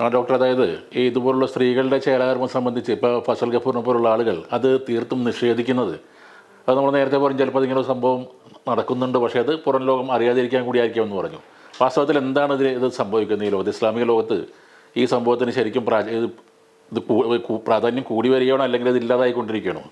ആ ഡോക്ടർ അതായത് ഈ ഇതുപോലുള്ള സ്ത്രീകളുടെ ചേലാകർമ്മം സംബന്ധിച്ച് ഇപ്പോൾ ഫസൽ ഗഫൂറിനെ പോലുള്ള ആളുകൾ അത് തീർത്തും നിഷേധിക്കുന്നത്. അത് നമ്മൾ നേരത്തെ പറഞ്ഞു ചിലപ്പോൾ ഇങ്ങനെ സംഭവം നടക്കുന്നുണ്ട്. പക്ഷേ അത് പുറം ലോകം അറിയാതിരിക്കാൻ കൂടി ആയിരിക്കുമെന്ന് പറഞ്ഞു. വാസ്തവത്തിൽ എന്താണ് ഇതിൽ ഇത് സംഭവിക്കുന്നത് ഈ ലോകത്ത്? ഇസ്ലാമിക ലോകത്ത് ഈ സംഭവത്തിന് ശരിക്കും ഇത് പ്രാധാന്യം കൂടി വരികയാണോ? അല്ലെങ്കിൽ ഇത് ഇല്ലാതായിക്കൊണ്ടിരിക്കുകയാണോ?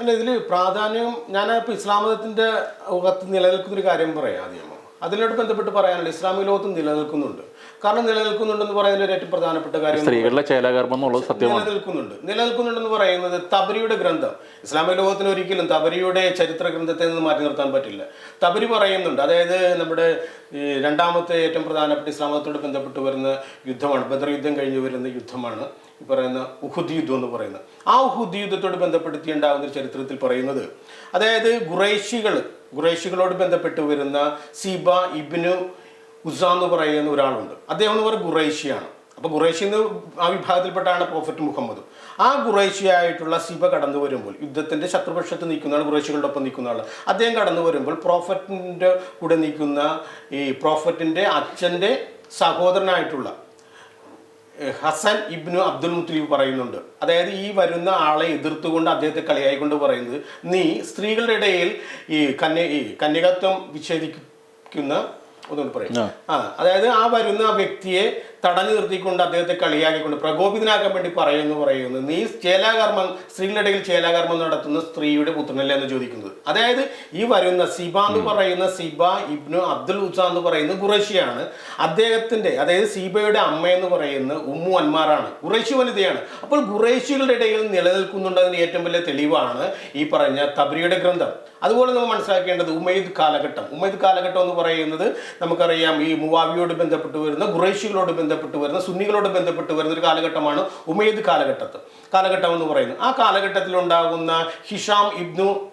അല്ല ഇതിൽ പ്രാധാന്യം ഞാൻ ഇപ്പോൾ ഇസ്ലാം മതത്തിന്റെ ലോകത്ത് നിലനിൽക്കുന്ന ഒരു കാര്യം പറയാം ആദ്യം. അതിനോട് ബന്ധപ്പെട്ട് പറയാനുള്ളത് ഇസ്ലാമിക ലോകത്ത് നിലനിൽക്കുന്നുണ്ട്. കാരണം നിലനിൽക്കുന്നുണ്ടെന്ന് പറയുന്നത് ഒരു ഏറ്റവും പ്രധാനപ്പെട്ട കാര്യം സ്ത്രീകളുടെ ചേലാകർമ്മം എന്നുള്ളത് സത്യമാണ്. നിലനിൽക്കുന്നുണ്ട്. നിലനിൽക്കുന്നുണ്ടെന്ന് പറയുന്നത് തബരിയുടെ ഗ്രന്ഥം. ഇസ്ലാമിക ലോകത്തിന് ഒരിക്കലും തബരിയുടെ ചരിത്ര ഗ്രന്ഥത്തെ നിന്ന് മാറ്റി നിർത്താൻ പറ്റില്ല. തബരി പറയുന്നുണ്ട്. അതായത് നമ്മുടെ രണ്ടാമത്തെ ഏറ്റവും പ്രധാനപ്പെട്ട ഇസ്ലാമത്തോട് ബന്ധപ്പെട്ട് വരുന്ന യുദ്ധമാണ്. ബദർ യുദ്ധം കഴിഞ്ഞ് വരുന്ന യുദ്ധമാണ് ഈ പറയുന്ന ഉഹുദ് യുദ്ധം എന്ന് പറയുന്നത്. ആ ഉഹുദ് യുദ്ധത്തോട് ബന്ധപ്പെടുത്തി ഉണ്ടാകുന്ന ഒരു ചരിത്രത്തിൽ പറയുന്നത് അതായത് ഖുറൈശികൾ ഖുറൈശികളോട് ബന്ധപ്പെട്ട് വരുന്ന സീബ ഇബ്നു ഉസ എന്ന് പറയുന്ന ഒരാളുണ്ട്. അദ്ദേഹം എന്ന് പറയുന്നത് ഖുറൈശിയാണ്. അപ്പോൾ ഖുറൈശി എന്ന് ആ വിഭാഗത്തിൽപ്പെട്ടാണ് പ്രോഫറ്റ് മുഹമ്മദ്. ആ ഖുറൈശിയായിട്ടുള്ള സിബ കടന്നു വരുമ്പോൾ യുദ്ധത്തിന്റെ ശത്രുപക്ഷത്ത് നിൽക്കുന്ന ആൾ ഖുറൈശികളുടെ ഒപ്പം നിൽക്കുന്ന ആൾ അദ്ദേഹം കടന്നു വരുമ്പോൾ പ്രോഫറ്റിന്റെ കൂടെ നിൽക്കുന്ന ഈ പ്രോഫറ്റിന്റെ അച്ഛന്റെ സഹോദരനായിട്ടുള്ള ഹസൻ ഇബ്നു അബ്ദുൽ മുത്തലിബ് പറയുന്നുണ്ട്. അതായത് ഈ വരുന്ന ആളെ എതിർത്തുകൊണ്ട് അദ്ദേഹത്തെ കളിയായിക്കൊണ്ട് പറയുന്നത് നീ സ്ത്രീകളുടെ ഇടയിൽ ഈ കന്യ ഈ കന്യകത്വം വിച്ഛേദിക്കുന്ന ഒന്നുകൂടി പറയും. ആ അതായത് ആ വരുന്ന വ്യക്തിയെ തടഞ്ഞു നിർത്തിക്കൊണ്ട് അദ്ദേഹത്തെ കളിയാക്കിക്കൊണ്ട് പ്രകോപിതനാക്കാൻ വേണ്ടി പറയുന്നു പറയുന്നു. നീ ചേലാകർമ്മം സ്ത്രീകളുടെ ചേലാകർമ്മം നടത്തുന്ന സ്ത്രീയുടെ പുത്രനല്ല എന്ന് ചോദിക്കുന്നത്. അതായത് ഈ വരുന്ന സിബ എന്ന് പറയുന്ന സിബ ഇബ്നു അബ്ദുൽ ഉസ എന്ന് പറയുന്ന ഖുറൈശിയാണ്. അദ്ദേഹത്തിന്റെ അതായത് സീബയുടെ അമ്മ എന്ന് പറയുന്ന ഉമ്മു അന്മാറാണ് ഖുറൈശി വനിതയാണ്. അപ്പോൾ ഖുറൈശികളുടെ ഇടയിൽ നിലനിൽക്കുന്നുണ്ടതിന് ഏറ്റവും വലിയ തെളിവാണ് ഈ പറഞ്ഞ തബ്രിയുടെ ഗ്രന്ഥം. അതുപോലെ നമ്മൾ മനസ്സിലാക്കേണ്ടത് ഉമൈദ് കാലഘട്ടം. ഉമൈദ് കാലഘട്ടം എന്ന് പറയുന്നത് നമുക്കറിയാം ഈ മുവാവിയോട് ബന്ധപ്പെട്ട് വരുന്ന ഖുറൈശികളോട് ബന്ധപ്പെട്ട് വരുന്ന സുന്നികളോട് ബന്ധപ്പെട്ട് വരുന്ന ഒരു കാലഘട്ടമാണ് ഉമേദ് കാലഘട്ടത്ത്. കാലഘട്ടം എന്ന് പറയുന്നത്. ആ കാലഘട്ടത്തിൽ ഉണ്ടാകുന്ന Hisham Ibn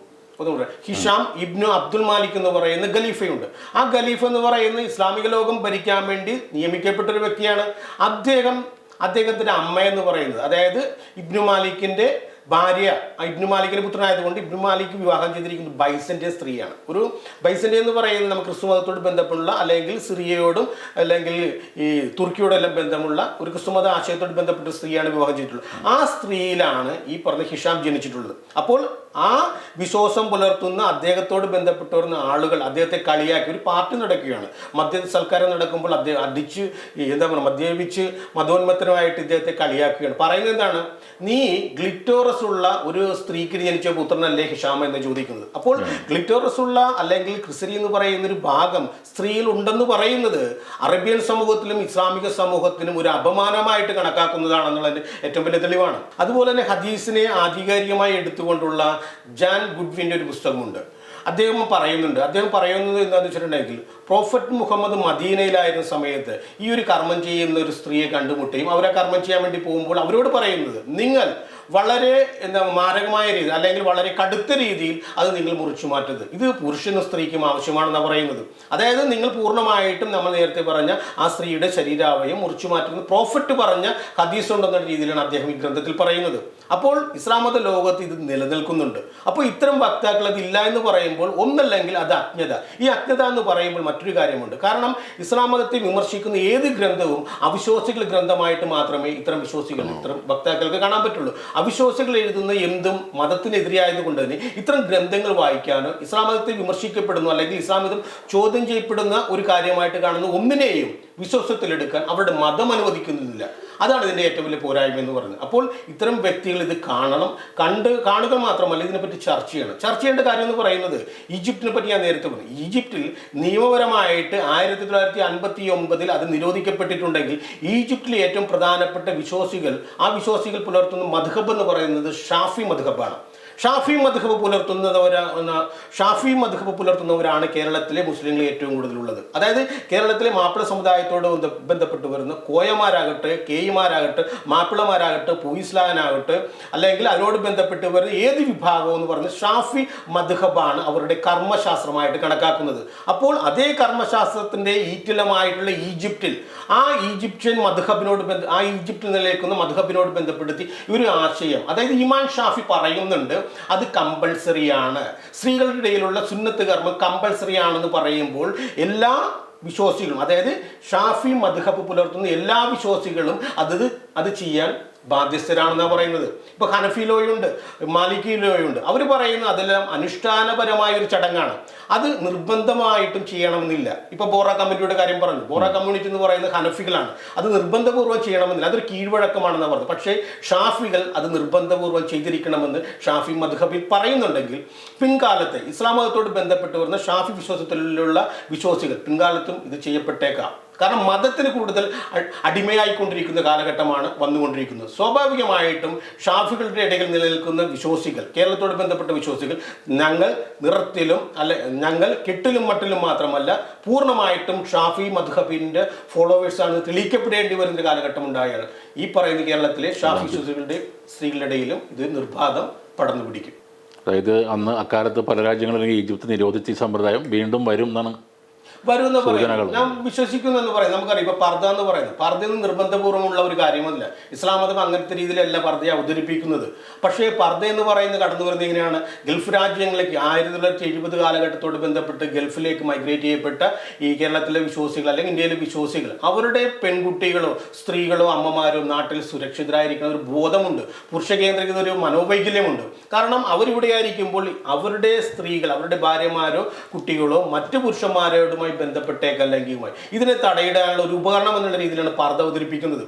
Hisham Ibn Abdul Malik എന്ന് പറയുന്ന ഖലീഫയുണ്ട്. ആ ഖലീഫ എന്ന് പറയുന്ന ഇസ്ലാമിക ലോകം ഭരിക്കാൻ വേണ്ടി നിയമിക്കപ്പെട്ടൊരു വ്യക്തിയാണ്. അദ്ദേഹം അദ്ദേഹത്തിന്റെ അമ്മ എന്ന് പറയുന്നത്. അതായത് ഇബ്നു മാലിക്കിന്റെ ഭാര്യ ഇബ്നു മാലിക്കിന്റെ പുത്രനായതുകൊണ്ട് ഇബ്നു മാലിക് വിവാഹം ചെയ്തിരിക്കുന്നത് ബൈസന്റെ സ്ത്രീയാണ്. ഒരു ബൈസന്റെ എന്ന് പറയുന്നത് നമുക്ക് ക്രിസ്തു മതത്തോട് ബന്ധമുള്ള അല്ലെങ്കിൽ സിറിയയോടും അല്ലെങ്കിൽ ഈ തുർക്കിയോടും എല്ലാം ബന്ധമുള്ള ഒരു ക്രിസ്തു മത ആശയത്തോട് ബന്ധപ്പെട്ട സ്ത്രീയാണ് വിവാഹം ചെയ്തിട്ടുള്ളത്. ആ സ്ത്രീയിലാണ് ഈ പറഞ്ഞ ഹിഷാം ജനിച്ചിട്ടുള്ളത്. അപ്പോൾ ആ വിശ്വാസം പുലർത്തുന്ന അദ്ദേഹത്തോട് ബന്ധപ്പെട്ട് വരുന്ന ആളുകൾ അദ്ദേഹത്തെ കളിയാക്കി ഒരു പാർട്ടി നടക്കുകയാണ്. മദ്യ സൽക്കാരം നടക്കുമ്പോൾ അദ്ദേഹം അടിച്ച് എന്താ പറയുക മദ്യപിച്ച് മതോന്മത്തനമായിട്ട് ഇദ്ദേഹത്തെ കളിയാക്കുകയാണ്. പറയുന്നത് എന്താണ്? നീ ഗ്ലിറ്റോറസ് ഉള്ള ഒരു സ്ത്രീക്ക് ജനിച്ച പുത്രനല്ലേ ഹിഷാമ എന്ന് ചോദിക്കുന്നത്. അപ്പോൾ ക്ലിറ്റോറസ് ഉള്ള അല്ലെങ്കിൽ ക്രിസരി എന്ന് പറയുന്ന ഒരു ഭാഗം സ്ത്രീയിൽ ഉണ്ടെന്ന് പറയുന്നത് അറേബ്യൻ സമൂഹത്തിലും ഇസ്ലാമിക സമൂഹത്തിനും ഒരു അപമാനമായിട്ട് കണക്കാക്കുന്നതാണെന്നുള്ളതിന്റെ ഏറ്റവും വലിയ തെളിവാണ്. അതുപോലെ തന്നെ ഹദീസിനെ ആധികാരികമായി എടുത്തുകൊണ്ടുള്ള ജാൻ ഗുഡ്വിന്റെ ഒരു പുസ്തകമുണ്ട്. അദ്ദേഹം പറയുന്നുണ്ട്. അദ്ദേഹം പറയുന്നത് എന്താണെന്ന് വെച്ചിട്ടുണ്ടെങ്കിൽ പ്രോഫറ്റ് മുഹമ്മദ് മദീനയിലായിരുന്ന സമയത്ത് ഈ ഒരു കർമ്മം ചെയ്യുന്ന ഒരു സ്ത്രീയെ കണ്ടുമുട്ടുകയും അവരെ കർമ്മം ചെയ്യാൻ വേണ്ടി പോകുമ്പോൾ അവരോട് പറയുന്നത് നിങ്ങൾ വളരെ എന്താ മാരകമായ രീതി അല്ലെങ്കിൽ വളരെ കടുത്ത രീതിയിൽ അത് നിങ്ങൾ മുറിച്ചു മാറ്റരുത്. ഇത് പുരുഷനും സ്ത്രീക്കും ആവശ്യമാണെന്ന് പറയുന്നത്. അതായത് നിങ്ങൾ പൂർണമായിട്ടും നമ്മൾ നേരത്തെ പറഞ്ഞ ആ സ്ത്രീയുടെ ശരീരാവയം മുറിച്ചു മാറ്റുന്നത് പ്രോഫിറ്റ് പറഞ്ഞ ഹദീസ് ഉണ്ടെന്ന രീതിയിലാണ് അദ്ദേഹം ഈ ഗ്രന്ഥത്തിൽ പറയുന്നത്. അപ്പോൾ ഇസ്ലാം മത ലോകത്ത് ഇത് നിലനിൽക്കുന്നുണ്ട്. അപ്പോൾ ഇത്തരം വക്താക്കൾ അത് ഇല്ല എന്ന് പറയുമ്പോൾ ഒന്നല്ലെങ്കിൽ അത് അജ്ഞത. ഈ അജ്ഞത എന്ന് പറയുമ്പോൾ മറ്റൊരു കാര്യമുണ്ട്. കാരണം ഇസ്ലാം മതത്തെ വിമർശിക്കുന്ന ഏത് ഗ്രന്ഥവും അവിശ്വാസികൾ ഗ്രന്ഥമായിട്ട് മാത്രമേ ഇത്തരം വിശ്വാസികൾ ഇത്തരം വക്താക്കൾക്ക് കാണാൻ പറ്റുള്ളൂ. അവിശ്വാസികൾ എഴുതുന്ന എന്തും മതത്തിനെതിരെയായതുകൊണ്ട് തന്നെ ഇത്തരം ഗ്രന്ഥങ്ങൾ വായിക്കാനോ ഇസ്ലാം മതത്തെ വിമർശിക്കപ്പെടുന്നു അല്ലെങ്കിൽ ഇസ്ലാം മതം ചോദ്യം ചെയ്യപ്പെടുന്ന ഒരു കാര്യമായിട്ട് കാണുന്ന ഒന്നിനെയും വിശ്വാസത്തിലെടുക്കാൻ അവരുടെ മതം അനുവദിക്കുന്നില്ല. അതാണ് ഇതിന്റെ ഏറ്റവും വലിയ പോരായ്മ എന്ന് പറയുന്നത്. അപ്പോൾ ഇത്തരം വ്യക്തികൾ ഇത് കാണണം. കണ്ട് കാണുക മാത്രമല്ല ഇതിനെപ്പറ്റി ചർച്ച ചെയ്യണം. ചർച്ച ചെയ്യേണ്ട കാര്യം എന്ന് പറയുന്നത് ഈജിപ്തിനെ പറ്റി ഞാൻ നേരത്തെ പറഞ്ഞു. ഈജിപ്തിൽ നിയമപരമായിട്ട് ആയിരത്തി തൊള്ളായിരത്തി അൻപത്തി ഒമ്പതിൽ അത് നിരോധിക്കപ്പെട്ടിട്ടുണ്ടെങ്കിൽ ഈജിപ്തിലെ ഏറ്റവും പ്രധാനപ്പെട്ട വിശ്വാസികൾ ആ വിശ്വാസികൾ പുലർത്തുന്ന മധുഹബ് എന്ന് പറയുന്നത് ഷാഫി മധുഹബാണ്. ഷാഫി മധുഹബ് പുലർത്തുന്നവരാണ് ഷാഫി മധുഹബ് പുലർത്തുന്നവരാണ് കേരളത്തിലെ മുസ്ലിങ്ങൾ ഏറ്റവും കൂടുതലുള്ളത്. അതായത് കേരളത്തിലെ മാപ്പിള സമുദായത്തോട് ബന്ധ- ബന്ധപ്പെട്ട് വരുന്ന കോയമാരാകട്ടെ കേയിമാരാകട്ടെ മാപ്പിളമാരാകട്ടെ പൂയിസ്ലാനാകട്ടെ അല്ലെങ്കിൽ അതിനോട് ബന്ധപ്പെട്ട് വരുന്ന ഏത് വിഭാഗം എന്ന് പറഞ്ഞ് ഷാഫി മധുഹബാണ് അവരുടെ കർമ്മശാസ്ത്രമായിട്ട് കണക്കാക്കുന്നത്. അപ്പോൾ അതേ കർമ്മശാസ്ത്രത്തിന്റെ ഈറ്റിലമായിട്ടുള്ള ഈജിപ്തിൽ ആ ഈജിപ്ഷ്യൻ മധുഹബിനോട് ബന്ധ ആ ഈജിപ്തിൽ നിലനിൽക്കുന്ന മധുഹബിനോട് ബന്ധപ്പെടുത്തി ഒരു ആശയം അതായത് ഇമാൻ ഷാഫി പറയുന്നുണ്ട് അത് കമ്പൾസറി ആണ്. സ്ത്രീകളുടെ ഇടയിലുള്ള സുന്നത്ത് കർമ്മം കമ്പൾസറി ആണെന്ന് പറയുമ്പോൾ എല്ലാ വിശ്വാസികളും അതായത് ഷാഫി മദ്ഹബ് പുലർത്തുന്ന എല്ലാ വിശ്വാസികളും അത് അത് ചെയ്യാൻ ബാധ്യസ്ഥരാണെന്നാണ് പറയുന്നത്. ഇപ്പൊ ഹനഫി ലോയുണ്ട് മാലിക്കി ലോയുണ്ട് അവർ പറയുന്നത് അതെല്ലാം അനുഷ്ഠാനപരമായ ഒരു ചടങ്ങാണ്. അത് നിർബന്ധമായിട്ടും ചെയ്യണമെന്നില്ല. ഇപ്പൊ ബോറ കമ്മിറ്റിയുടെ കാര്യം പറഞ്ഞു. ബോറ കമ്മ്യൂണിറ്റി എന്ന് പറയുന്നത് ഹനഫികളാണ്. അത് നിർബന്ധപൂർവം ചെയ്യണമെന്നില്ല. അതൊരു കീഴ്വഴക്കമാണെന്ന് പറഞ്ഞത്. പക്ഷേ ഷാഫികൾ അത് നിർബന്ധപൂർവം ചെയ്തിരിക്കണമെന്ന് ഷാഫി മദ്ഹബിൽ പറയുന്നുണ്ടെങ്കിൽ പിൻകാലത്തെ ഇസ്ലാം മതത്തോട് ബന്ധപ്പെട്ട് വരുന്ന ഷാഫി വിശ്വാസത്തിലുള്ള വിശ്വാസികൾ പിൻകാലത്തും ഇത് ചെയ്യപ്പെട്ടേക്കാം. കാരണം മതത്തിന് കൂടുതൽ അടിമയായിക്കൊണ്ടിരിക്കുന്ന കാലഘട്ടമാണ് വന്നുകൊണ്ടിരിക്കുന്നത്. സ്വാഭാവികമായിട്ടും ഷാഫികളുടെ ഇടയിൽ നിലനിൽക്കുന്ന വിശ്വാസികൾ കേരളത്തോട് ബന്ധപ്പെട്ട വിശ്വാസികൾ ഞങ്ങൾ നിറത്തിലും അല്ല ഞങ്ങൾ കെട്ടിലും മട്ടിലും മാത്രമല്ല പൂർണമായിട്ടും ഷാഫി മധുഹബിന്റെ ഫോളോവേഴ്സാണ് തെളിയിക്കപ്പെടേണ്ടി വരുന്ന കാലഘട്ടം ഉണ്ടായാണ്. ഈ പറയുന്ന കേരളത്തിലെ ഷാഫി വിശ്വാസികളുടെ സ്ത്രീകളുടെ ഇടയിലും ഇത് നിർബാധം പടർന്നു പിടിക്കും അതായത് അന്ന് അക്കാലത്ത് പല രാജ്യങ്ങളിലും ഈജിപ്ത് നിരോധിച്ച ഈ സമ്പ്രദായം വീണ്ടും വരും എന്നാണ് വരുമെന്ന്. പറയുന്നത് ഞാൻ വിശ്വസിക്കുന്നു എന്ന് പറയും. നമുക്കറിയാം. ഇപ്പൊ പർദ്ദ എന്ന് പറയുന്നത്. പർദ്ദയൊന്നും നിർബന്ധപൂർവമുള്ള ഒരു കാര്യമല്ല ഇസ്ലാം മതം അങ്ങനത്തെ രീതിയിലല്ല പർദ്ദയെ അവതരിപ്പിക്കുന്നത്. പക്ഷേ പർദ്ദ എന്ന് പറയുന്നത് കടന്നു വരുന്നത് എങ്ങനെയാണ്? ഗൾഫ് രാജ്യങ്ങളിലേക്ക് ആയിരത്തി തൊള്ളായിരത്തി എഴുപത് കാലഘട്ടത്തോട് ബന്ധപ്പെട്ട് ഗൾഫിലേക്ക് മൈഗ്രേറ്റ് ചെയ്യപ്പെട്ട ഈ കേരളത്തിലെ വിശ്വാസികൾ അല്ലെങ്കിൽ ഇന്ത്യയിലെ വിശ്വാസികൾ അവരുടെ പെൺകുട്ടികളോ സ്ത്രീകളോ അമ്മമാരോ നാട്ടിൽ സുരക്ഷിതരായിരിക്കുന്ന ഒരു ബോധമുണ്ട്. പുരുഷ കേന്ദ്രീകൃത ഒരു മനോവൈകല്യമുണ്ട്. കാരണം അവരിവിടെ ആയിരിക്കുമ്പോൾ അവരുടെ സ്ത്രീകൾ അവരുടെ ഭാര്യമാരോ കുട്ടികളോ മറ്റു പുരുഷന്മാരോടുമായി ബന്ധപ്പെട്ടേക്കല്ല ലൈംഗികമായി. ഇതിനെ തടയിടാനുള്ള ഒരു ഉപകരണം എന്നുള്ള രീതിയിലാണ് പർദ്ദ അവതരിപ്പിക്കുന്നത്.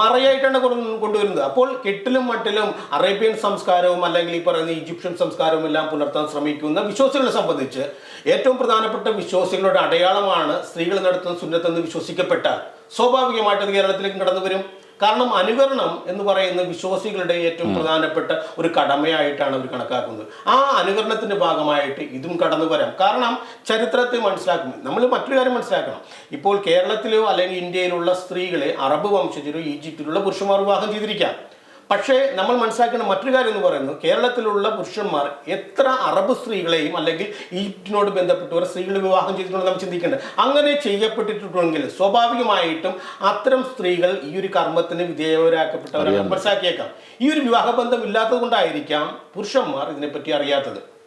മറയായിട്ടാണ്. കൊണ്ടുവരുന്നത്. അപ്പോൾ കെട്ടിലും മട്ടിലും അറേബ്യൻ സംസ്കാരവും അല്ലെങ്കിൽ ഈ പറയുന്ന ഈജിപ്ഷ്യൻ സംസ്കാരവും എല്ലാം പുലർത്താൻ ശ്രമിക്കുന്ന വിശ്വാസികളെ സംബന്ധിച്ച് ഏറ്റവും പ്രധാനപ്പെട്ട വിശ്വാസികളുടെ അടയാളമാണ് സ്ത്രീകൾ നടത്തുന്ന സുന്നത്തെന്ന് വിശ്വസിക്കപ്പെട്ടാൽ. സ്വാഭാവികമായിട്ട് കേരളത്തിലേക്ക് കടന്നു വരും കാരണം അനുകരണം എന്ന് പറയുന്ന വിശ്വാസികളുടെ ഏറ്റവും പ്രധാനപ്പെട്ട ഒരു കടമയായിട്ടാണ് അവർ കണക്കാക്കുന്നത്. ആ അനുകരണത്തിന്റെ ഭാഗമായിട്ട് ഇതും കടന്നു വരാം. കാരണം ചരിത്രത്തെ മനസ്സിലാക്കും. നമ്മൾ മറ്റൊരു കാര്യം മനസ്സിലാക്കണം. ഇപ്പോൾ കേരളത്തിലോ അല്ലെങ്കിൽ ഇന്ത്യയിലുള്ള സ്ത്രീകളെ അറബ് വംശജരോ ഈജിപ്തിലുള്ള പുരുഷന്മാർ വിവാഹം ചെയ്തിരിക്കാം. പക്ഷേ നമ്മൾ മനസ്സിലാക്കേണ്ട മറ്റൊരു കാര്യം എന്ന് പറയുന്നത് കേരളത്തിലുള്ള പുരുഷന്മാർ എത്ര അറബ് സ്ത്രീകളെയും അല്ലെങ്കിൽ ഈജിപ്തിനോട് ബന്ധപ്പെട്ടവർ സ്ത്രീകളെ വിവാഹം ചെയ്തിട്ടുണ്ടെന്ന് നമ്മൾ ചിന്തിക്കേണ്ടത്. അങ്ങനെ ചെയ്യപ്പെട്ടിട്ടുണ്ടെങ്കിൽ സ്വാഭാവികമായിട്ടും അത്തരം സ്ത്രീകൾ ഈ ഒരു കർമ്മത്തിന് വിധേയരാക്കപ്പെട്ടവരെ മനസ്സിലാക്കിയേക്കാം. ഈ ഒരു വിവാഹബന്ധം ഇല്ലാത്തത് കൊണ്ടായിരിക്കാം പുരുഷന്മാർ ഇതിനെപ്പറ്റി അറിയാത്തത്.